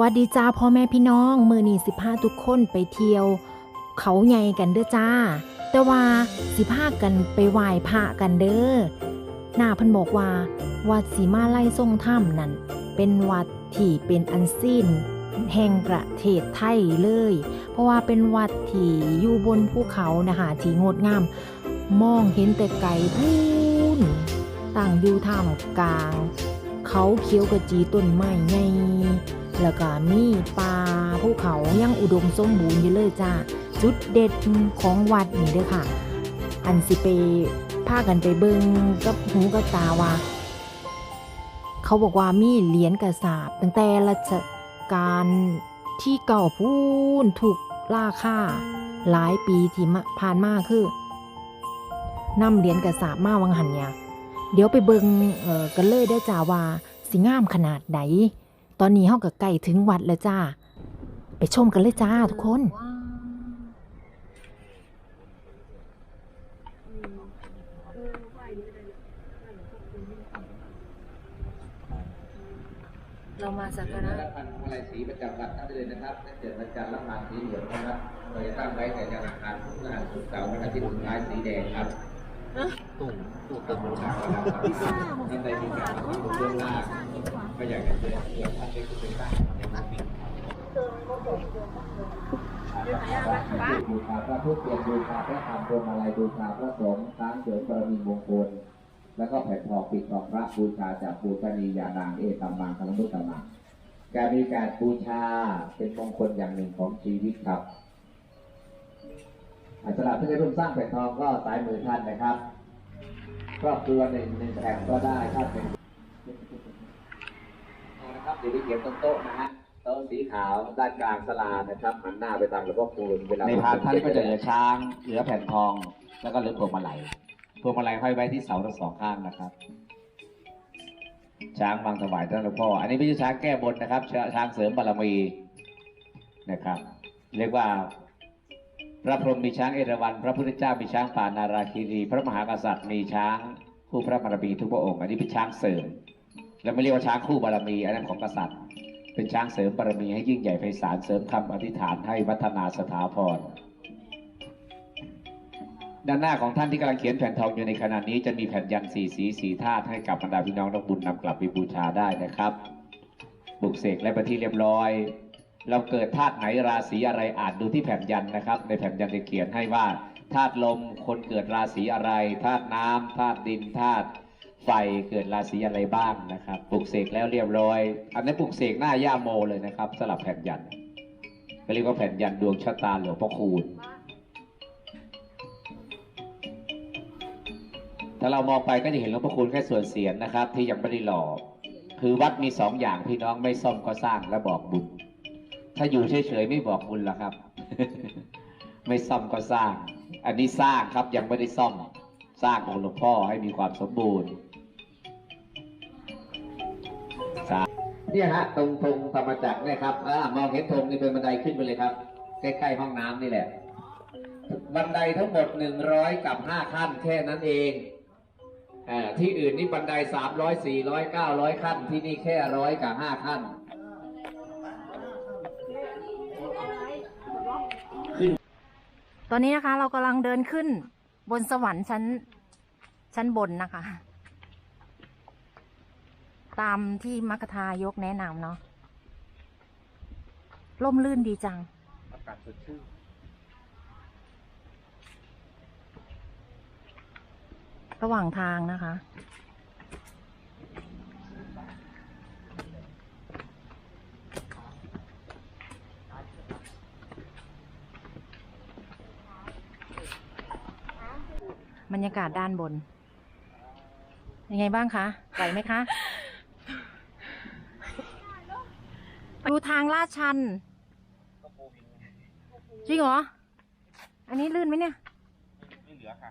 วัสดีจ้าพ่อแม่พี่น้องมือนีสิบห้าทุกคนไปเที่ยว เขาใหญ่กันเด้อจ้า แต่ว่าสิพากันไปไหว้พระกันเด้อหน้าพิ่นบอกว่า วัดสีมาไล่ทรงถ้ำนั่นเป็นวัดที่เป็นอันซีนแห่งประเทศไทยเลย เพราะว่าเป็นวัดที่อยู่บนภูเขานะคะที่งดงาม มองเห็นแต่ไกลพูนตั้งอยู่ท่ามกลาง เขาเขียวกระจีต้นไม้ใหญ่ แล้วก็มีป่าภูเขายังอุดมสมบูรณ์อยู่เลยจ้าจุดเด็ดของวัดนี่เด้อค่ะ อันสิไปพากันไปเบิงกับหูกับตาว่าเขาบอกว่ามีเหรียญกระสาบตั้งแต่รัชกาลที่เก่าพูนถูกล่าค่า หลายปีที่ผ่านมาคือนำเหรียญกระสาบมาวังหันเนี่ยเดี๋ยวไปเบิงเอ่อกันเลยได้จ้าว่าสิงามขนาดไหน ตอนนี้เฮาก็ใกล้ถึงวัดแล้วจ้า ไปชมกันเลยจ้าทุกคน เรามาสักการะรับพันธุ์อะไรสีประจำวันท่านได้เลยนะครับถ้าเกิดวันจันทร์รับพันธุ์สีเหลืองนะครับเราจะตั้งไว้แต่ยังอังคารพุธพฤหัสศุกร์เสาร์วันอาทิตย์สุดท้ายสีแดงครับตู้ตู้ตึกครับท่านใดมีการทำบุญเรื่องหน้า ก็อยากจะเชิญเชิญท่านได้ขึ้นไปตั้งนวันนี้บูชาพระพุทธเตียนบูชาพระธรรมพวงมาลัยบูชาพระสงฆ์ช้างเสริมบารมีมงคล แล้วก็แผ่นทองปิดทองพระบูชาจากปูชนียานางเอตัมมังคัลมุตตมังการมีการบูชาเป็นมงคลอย่างหนึ่งของชีวิตครับอัสลับที่จะร่วมสร้างแผ่นทองก็สายมือท่านนะครับครอบครัวหนึ่งหนึ่งแผ่นก็ได้ถ้าเป็นะครับเดี๋ยวไปเขียนตรงโต๊ะนะฮะโต๊ะสีขาวด้านกลางสลานะครับหันหน้าไปทางหลวงพ่อคูณเวลาในพานท่านก็จะเหลือช้าง เหลือแผ่นทอง แล้วก็เหลือพวงมาลัยพวงมาลัยห้อยไว้ที่เสาทั้งสองข้างนะครับ ช้างวางถวายท่านหลวงพ่อ อันนี้ไม่ใช่ช้างแก้บนนะครับช้าช้างเสริมบารมีนะครับ เรียกว่าพระพรหมมีช้างเอราวัณพระพุทธเจ้ามีช้างป่านาราคีรี พระมหากษัตริย์มีช้างคู่พระบารมีทุกพระองค์ อันนี้เป็นช้างเสริม แล้วไม่เรียกว่าช้างคู่บารมีอันนั้นของกษัตริย์ เป็นช้างเสริมบารมีให้ยิ่งใหญ่ไพศาลเสริมคำอธิษฐานให้วัฒนาสถาพรด้านหน้าของท่านที่กำลังเขียนแผ่นทองอยู่ในขณะนี้จะมีแผ่นยันสีสีสีธาตุให้กับบรรดาพี่น้องนักบุญนำกลับไปบูชาได้นะครับปลุกเสกและป็นที่เรียบร้อย เราเกิดธาตุไหนราศีอะไรอ่านดูที่แผ่นยันนะครับ ในแผ่นยันจะเขียนให้ว่าธาตุลมคนเกิดราศีอะไรธาตุน้ำธาตุดินธาตุ ไฟเกิดราศีอะไรบ้างนะครับ ปลุกเสกแล้วเรียบร้อย อันนี้ปลุกเสกหน้าย่าโมเลยนะครับสลับแผ่นยันก็เรียกว่าแผ่นยันดวงชะตาหลวงพ่อคูณถ้าเรามองไปก็จะเห็นหลวงพ่อคูณแค่ส่วนเสียนนะครับ ที่ยังไม่ได้หล่อคือวัดมีสองอย่างพี่น้องไม่ซ่อมก็สร้างและบอกบุญ ถ้าอยู่เฉยๆไม่บอกบุญละครับ ไม่ซ่อมก็สร้าง อันนี้สร้างครับยังไม่ได้ซ่อมสร้างองค์หลวงพ่อให้มีความสมบูรณ์ เนี่ยฮะตรงธงธรรมจักรเนี่ยครับอ่ามองเห็นธงนี่เป็นบันไดขึ้นไปเลยครับ ใกล้ๆห้องน้ำนี่แหละ บันไดทั้งหมดหนึ่งร้อยกับห้าขั้นแค่นั้นเองอที่อื่นนี่บันไดสามร้อยสี่ร้อยเก้าร้อยขั้น ที่นี่แค่ร้อยกับห้าขั้น ตอนนี้นะคะเรากำลังเดินขึ้นบนสวรรค์ชั้นชั้นบนนะคะ ตามที่มัคคทายกแนะนำเนาะล่มลื่นดีจัง อากาศสดชื่นระหว่างทางนะคะ บรรยากาศด้านบน ยังไงบ้างคะ ไหวไหมคะ ดูทางลาดชันจริงเหรอ อันนี้ลื่นไหมเนี่ย ไม่เหลือค่ะ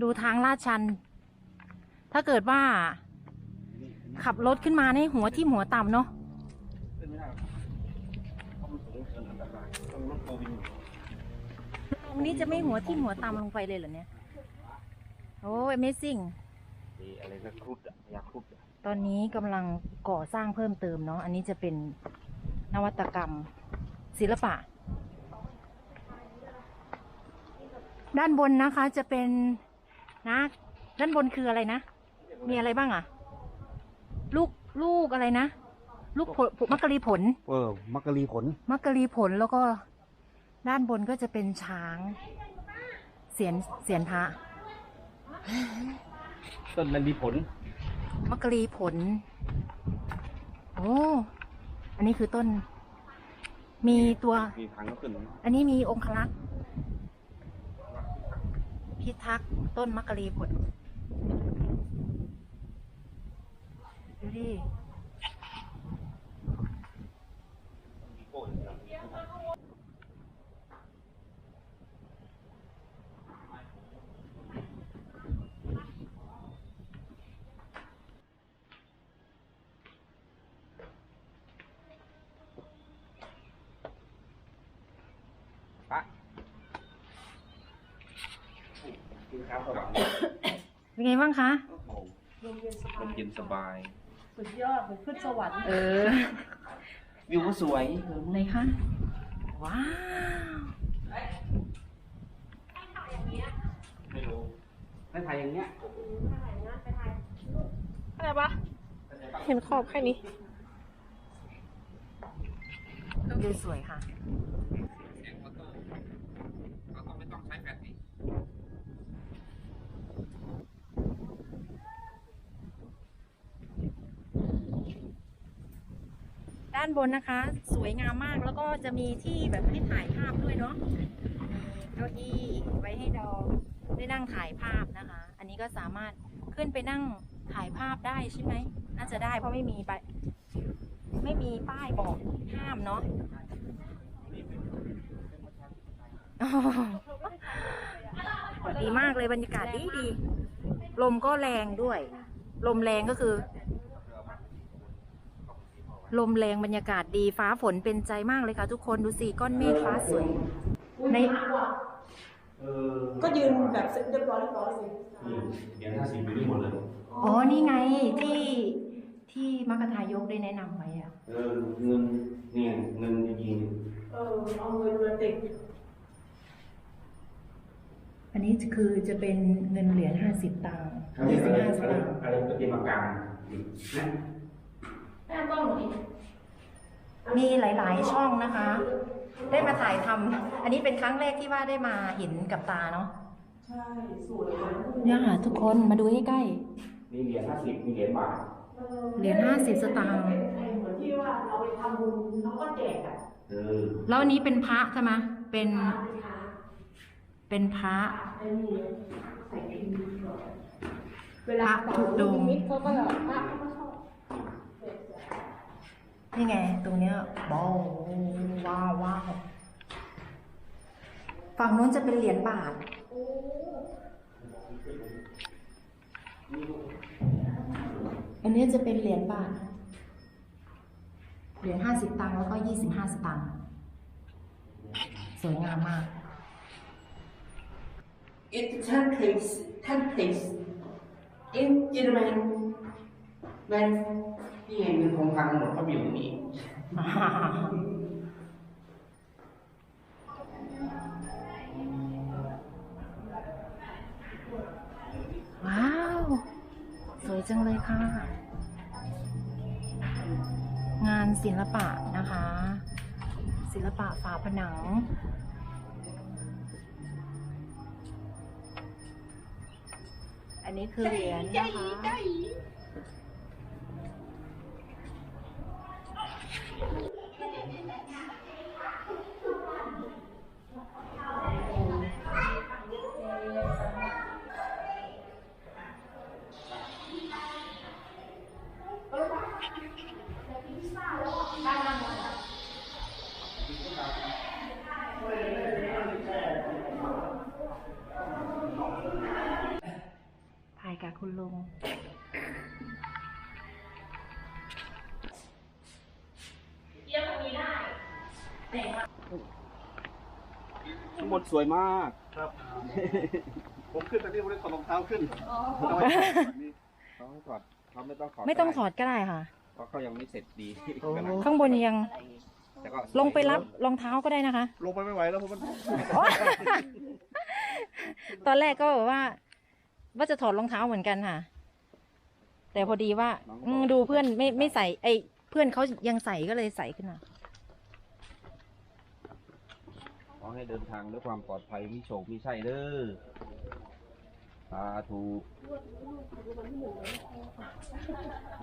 ดูทางลาดชัน ถ้าเกิดว่าขับรถขึ้นมาในหัวที่หัวต่ำเนาะขึ้นไม่ได้เพราะมันสูงเกินอันตรายต้องรถโควิดตรงนี้จะไม่หัวที่หัวต่ำลงไปเลยเหรอเนี่ย โอ้ Amazing มีอะไรนะครุฑอะพยาครุฑอะ ตอนนี้กำลังก่อสร้างเพิ่มเติมเนาะ อันนี้จะเป็นนวัตกรรมศิลปะ ด้านบนนะคะจะเป็นนะด้านบนคืออะไรนะ มีอะไรบ้างอะลูกลูกอะไรนะ ลูกผลมักกะลีผล เออ มักกะลีผล มักกะลีผลแล้วก็ด้านบนก็จะเป็นช้างเสียนเสียนพระต้นมันมีผล มักกะลีผล โอ้ อันนี้คือต้น มีตัว มีทางก็ขึ้นอันนี้มีองคลักษ์พิทักษ์ต้นมักกะลีผล ดูดิ กินข้าวสว่างเป็นไงบ้างคะลมเย็นสบาย สุดยอดเหมือนขึ้นสวรรค์เออ วิวก็สวยไหนคะ ว้าว ไม่รู้ถ้าถ่ายอย่างเงี้ยอะไรปะเห็นขอบแค่นี้ดูสวยค่ะานบนนะคะ สวยงามมากแล้วก็จะมีที่แบบให้ถ่ายภาพด้วยเนาะมีเก้าอี้ไว้ให้เราได้นั่งถ่ายภาพนะคะ อันนี้ก็สามารถขึ้นไปนั่งถ่ายภาพได้ใช่ไหมน่าจะได้เพราะไม่มีใบไม่มีป้ายบอกห้ามเนาะดีมากเลยบรรยากาศดีดี ลมก็แรงด้วย ลมแรงก็คือ ลมแรงบรรยากาศดีฟ้าฝนเป็นใจมากเลยค่ะ ทุกคนดูสิก้อนเมฆฟ้าสวย ใน ก็ยืนแบบเรียบร้อยเรียบร้อยสิเหรียญห้าสิบอยู่นี่หมดเลย อ๋อ นี่ไงที่ที่มัคคทายกได้แนะนำไว้อะเออเงินเนี่ยเงินจริงเออเอาเงินมาติดอันนี้คือจะเป็นเงินเหรียญห้าสิบตังค์ยี่สิบห้าสตางค์ อะไรปฏิมากรรมนะ แม่ต้องหนูดิมีหลาย ๆ ช่องนะคะ ได้มาถ่ายทำอันนี้เป็นครั้งแรกที่ว่าได้มาเห็นกับตาเนาะใช่สวยเลยเนี่ยค่ะทุกคนมาดูใกล้ มีเหรียญห้าสิบมีเหรียญบาทๆเหรียญห้าสิบสตางค์เหมือนที่ว่าเราไปทำบุญแล้วก็แจกอะเออแล้วอันนี้เป็นพระใช่ไหมเป็นเป็นพระ ไอ้นี่ใส่พิมพ์ก่อนเวพลาระธุดงค์มิตรเขาก็แบบพระเขาก็ชอบ นี่ไง ตรงเนี้ยบอว้าวว้าวฝั่งนู้นจะเป็นเหรียญบาท อันนี้จะเป็นเหรียญบาท เหรียญห้าสิบตังค์แล้วก็ยี่สิบห้าสตังค์ สวยงามมาก It ten place ten place in German when นี่ไงเงินคงคลังหมดเขามีอยู่นี่ว้าว สวยจังเลยค่ะ งานศิลปะนะคะ ศิลปะฝาผนังอันนี้คือเหรียญนะคะ กับคุณลุงข้างบนสวยมากครับ ผมขึ้นไปนี่ผมได้ถอดรองเท้าขึ้นทำไมนี่ต้องให้ถอดเขาไม่ต้องถอดไม่ต้องถก็อดก็ได้ค่ะเพราะเขายังไม่เสร็จดีโอ้ขนาดข้างบนยังแต่ก็ลงไปรับรองเท้าก็ได้นะคะ ลงไปไม่ไหวแล้วเพราะมัน ตอนแรกก็แบบว่า ว่าจะถอดรองเท้าเหมือนกันค่ะ แต่พอดีว่าอืมดูเพื่อนไม่ไม่ใส่ไอเพื่อนเขายังใส่ก็เลยใส่ขึ้นมา ขอให้เดินทางด้วยความปลอดภัยมีโชคมีชัยเด้อสาธุ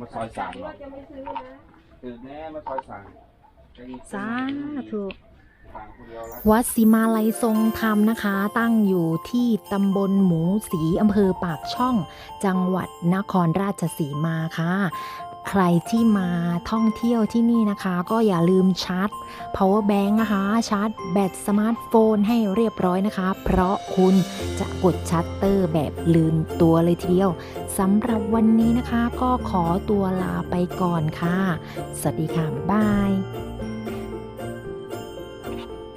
มาซอยสามหรอตื่นแน่มาซอยสามสาธุสามคนเดียวแล้ว วัดสิมาลัยทรงธรรมนะคะ ตั้งอยู่ที่ตำบลหมูสีอำเภอปากช่อง จังหวัดนครราชสีมาค่ะ ใครที่มาท่องเที่ยวที่นี่นะคะ ก็อย่าลืมชาร์จ power bank นะคะ ชาร์จแบตสมาร์ทโฟนให้เรียบร้อยนะคะ เพราะคุณจะกดชัตเตอร์แบบลืมตัวเลยทีเดียวสำหรับวันนี้นะคะ ก็ขอตัวลาไปก่อนค่ะ สวัสดีค่ะ บ๊ายบาย